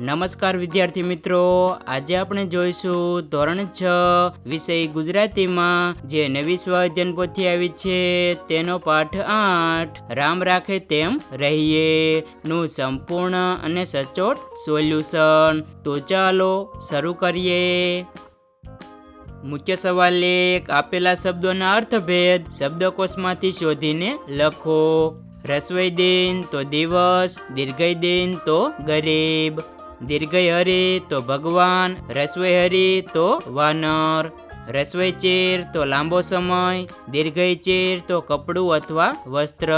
નમસ્કાર વિદ્યાર્થી મિત્રો. આજે આપણે જોઈશું ધોરણ છ વિષય ગુજરાતીમાં. જે નવી સ્વાધ્યાયન પોથી આવી છે, તેનો પાઠ આઠ. રામ રાખે તેમ રહીએ. નું સંપૂર્ણ અને સચોટ સોલ્યુશન. તો ચાલો શરૂ કરીએ. મુખ્ય સવાલ એક. આપેલા શબ્દોના અર્થભેદ શબ્દકોશમાંથી શોધીને લખો. રસવઈ દિન તો દિવસ, દીર્ઘઈ દિન તો ગરીબ. દીર્ઘઈ હરે તો ભગવાન રસ્વય હરે તો વાનર રસવઈ ચેર તો લાંબો સમય દીર્ઘઈ ચેર તો કપડું અથવા વસ્ત્ર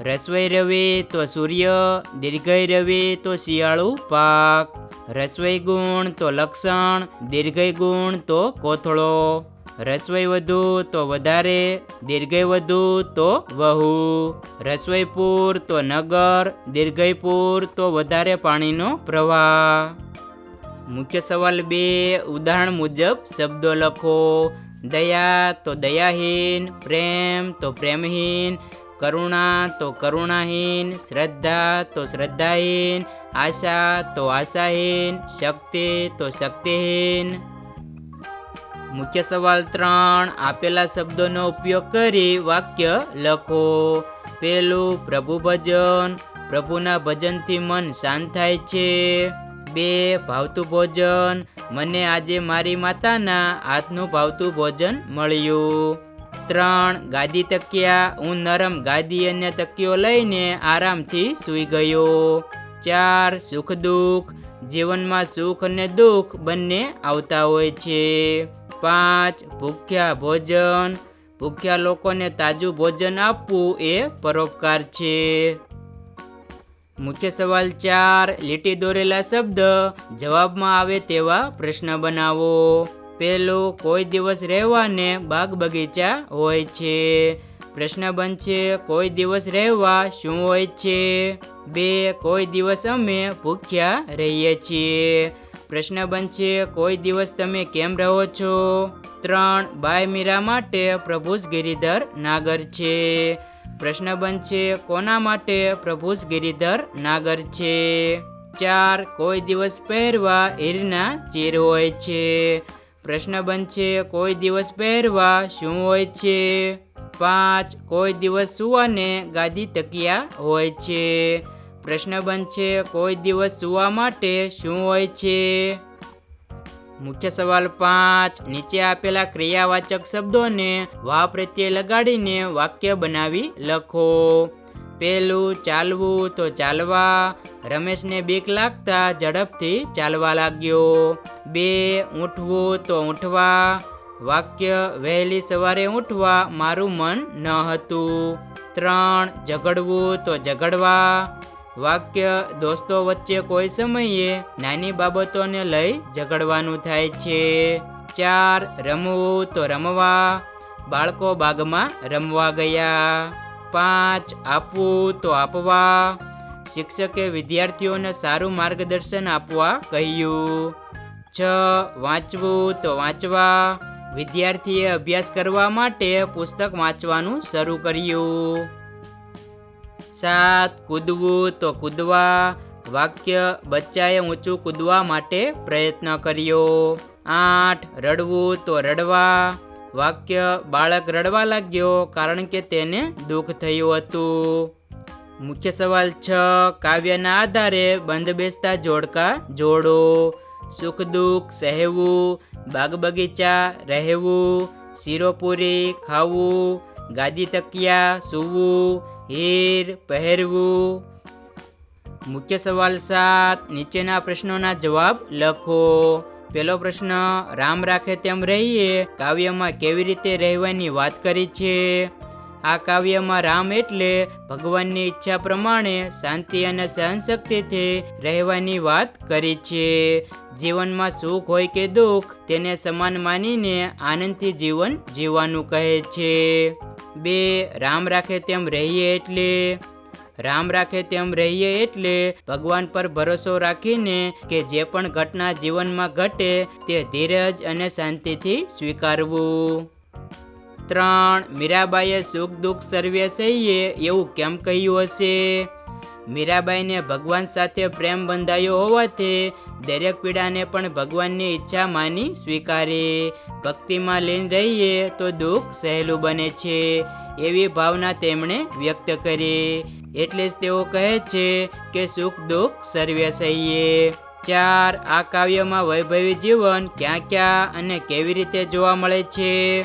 રસવઈ રવિ તો સૂર્ય દીર્ઘઈ રવિ તો શિયાળુ પાક રસવઈ ગુણ તો લક્ષણ દીર્ઘય ગુણ તો કોથળો. રસવઈ વધુ તો વધારે દીર્ઘય વધુ તો વહુ. રસવઈપુર તો નગર દીર્ઘયપુર તો વધારે પાણીનો પ્રવાહ. મુખ્ય સવાલ બે, ઉદાહરણ મુજબ શબ્દો લખો. દયા તો દયાહીન, પ્રેમ તો પ્રેમહીન, કરુણા તો કરુણાહીન, શ્રદ્ધા તો શ્રદ્ધાહીન, આશા તો આશાહીન, શક્તિ તો શક્તિહીન. મુખ્ય સવાલ ત્રણ. આપેલા શબ્દોનો ઉપયોગ કરી વાક્ય લખો. પેલું પ્રભુ ભજન. પ્રભુના ભજનથી મન શાંત થાય છે. બે, ભાવતું ભોજન. મને આજે મારી માતાના હાથનું ભાવતું ભોજન મળ્યું. ત્રણ, ગાદી તકિયા. હું નરમ ગાદી અને તકીઓ લઈને આરામથી સૂઈ ગયો. ચાર, સુખ દુઃખ. જીવનમાં સુખ અને દુઃખ બંને આવતા હોય છે. પાંચ. ભૂખ્યા ભોજન. ભૂખ્યા લોકોને તાજું ભોજન આપવું એ પરોપકાર છે. મુખ્ય સવાલ ચાર. લીટી દોરેલા શબ્દ જવાબમાં આવે તેવા પ્રશ્ન બનાવો. પેલું, કોઈ દિવસ રહેવાને બાગ બગીચા હોય છે. પ્રશ્ન બનશે, કોઈ દિવસ રહેવા શું હોય છે? બે, કોઈ દિવસ અમે ભૂખ્યા રહીએ છીએ. પ્રશ્ન બનશે, કોઈ દિવસ તમે કેમ રહો છો? ત્રણ, બાય મીરા માટે પ્રભુ જ ગિરિધર નાગર છે. પ્રશ્ન બનશે, કોના માટે પ્રભુ જ ગિરિધર નાગર છે? ચાર, કોઈ દિવસ પહેરવા હીરના ચીર હોય છે. પ્રશ્ન બનશે, કોઈ દિવસ પહેરવા શું હોય છે? પાંચ, કોઈ દિવસ સુવાને ગાદી તકિયા હોય છે. પ્રશ્ન બનશે કોઈ દિવસ સુવા માટે શું હોય છે? મુખ્ય સવાલ પાંચ, નીચે આપેલા ક્રિયાવાચક શબ્દોને વા પ્રત્યે લગાડીને વાક્ય બનાવી લખો. પહેલું, ચાલવું તો ચાલવા. રમેશને બીક લાગતા ઝડપથી ચાલવા લાગ્યો. બે, ઊઠવું તો ઊઠવા. વાક્ય, વહેલી સવારે ઊઠવા મારું મન ન હતું. ત્રણ, ઝઘડવું તો ઝઘડવા. વાક્ય, દોસ્તો, વચ્ચે કોઈ સમયે નાની બાબતોને લઈ ઝઘડવાનું થાય છે. ચાર, રમવું તો રમવા. બાળકો બાગમાં રમવા ગયા. પાંચ, આપવું તો આપવા. શિક્ષકે વિદ્યાર્થીઓને સારું માર્ગદર્શન આપવા કહ્યું. છ, વાંચવું તો વાંચવા. વિદ્યાર્થીએ અભ્યાસ કરવા માટે પુસ્તક વાંચવાનું શરૂ કર્યું. સાત કૂદવું તો કૂદવા, વાક્ય બચ્ચાએ ઊંચું કૂદવા માટે પ્રયત્ન કર્યો. આઠ રડવું તો રડવા, વાક્ય બાળક રડવા લાગ્યો કારણ કે તેને દુઃખ થયું હતું. મુખ્ય સવાલ છ, કાવ્યના આધારે બંધ બેસતા જોડકા જોડો. સુખ દુઃખ સહેવું, બાગ બગીચા રહેવું શીરોપુરી ખાવું, ગાદી તકિયા સૂવું હીર, પહેરવું. મુખ્ય સવાલ સાત, નીચેના પ્રશ્નોના જવાબ લખો. પેલો પ્રશ્ન, રામ રાખે તેમ રહીએ, કાવ્યમાં કેવી રીતે રહેવાની વાત કરી છે? આ કાવ્યમાં રામ એટલે ભગવાનની ઈચ્છા પ્રમાણે શાંતિ અને સહનશક્તિથી રહેવાની વાત કરી છે. જીવનમાં સુખ હોય કે દુઃખ, તેને સમાન માનીને આનંદથી જીવન જીવવાનું કહે છે. બે, રામ રાખે તેમ રહીએ એટલે, રામ રાખે તેમ રહીએ એટલે, ભગવાન પર ભરોસો રાખીને કે જે પણ ઘટના જીવનમાં ઘટે તે ધીરજ અને શાંતિથી સ્વીકારવું. ત્રણ, મીરાબાઈએ સુખ દુઃખ સર્વે સહીએ એવું કેમ કહ્યું હશે? મીરાબાઈને ભગવાન સાથે પ્રેમ બંધાયો હોવાથી દરેક પીડાને પણ ભગવાનની ઈચ્છા માની સ્વીકારે. ભક્તિમાં લીન રહીએ તો દુઃખ સહેલું બને છે, એવી ભાવના તેમણે વ્યક્ત કરી. એટલે જ તેઓ કહે છે કે સુખ દુઃખ સર્વે સહીએ. ચાર, આ કાવ્યમાં વૈભવી જીવન ક્યાં ક્યાં અને કેવી રીતે જોવા મળે છે?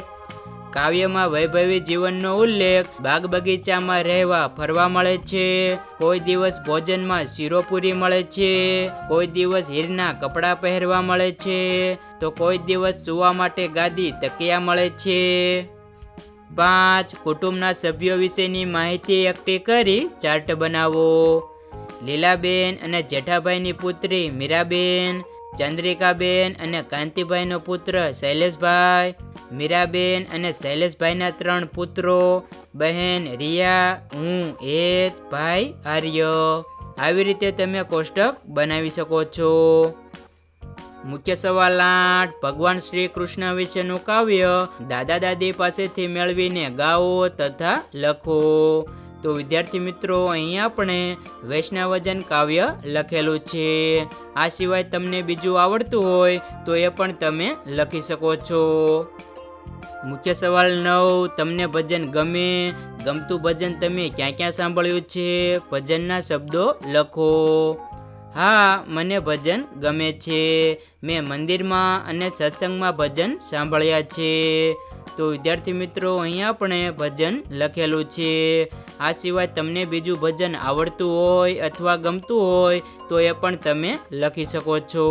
કાવ્યમાં વૈભવી જીવનનો ઉલ્લેખ બાગ બગીચામાં રહેવા, ફરવા મળે છે. કોઈ દિવસ ભોજનમાં શીરોપુરી મળે છે. કોઈ દિવસ હીરના કપડાં પહેરવા મળે છે. તો કોઈ દિવસ સૂવા માટે ગાદી તકિયા મળે છે. પાંચ, કુટુંબના સભ્યો વિશેની માહિતી એકઠી કરી ચાર્ટ બનાવો. લીલાબેન અને જેઠાભાઈની પુત્રી મીરાબેન, ચંદ્રિકાબેન અને કાંતિભાઈનો પુત્ર શૈલેષભાઈ મીરાબેન અને શૈલેષભાઈના ત્રણ પુત્રો, બહેન રિયા, હું, હેત, ભાઈ, આર્ય. આવી રીતે તમે કોષ્ટક બનાવી શકો છો. મુખ્ય સવાલ આઠ, ભગવાન શ્રી કૃષ્ણ વિશેનું કાવ્ય દાદા દાદી પાસેથી મેળવીને ગાઓ તથા લખો. તો વિદ્યાર્થી મિત્રો, અહીં આપણે વૈષ્ણવજન કાવ્ય લખેલું છે. આ સિવાય તમને બીજું આવડતું હોય તો એ પણ તમે લખી શકો છો. મુખ્ય સવાલ નવ, તમને ભજન ગમે? ગમતું ભજન તમે ક્યાં ક્યાં સાંભળ્યું છે? ભજનના શબ્દો લખો. હા, મને ભજન ગમે છે. મેં મંદિરમાં અને સત્સંગમાં ભજન સાંભળ્યા છે. તો વિદ્યાર્થી મિત્રો, અહીંયા આપણે ભજન લખેલું છે. આ સિવાય તમને બીજું ભજન આવડતું હોય અથવા ગમતું હોય, તો એ પણ તમે લખી શકો છો.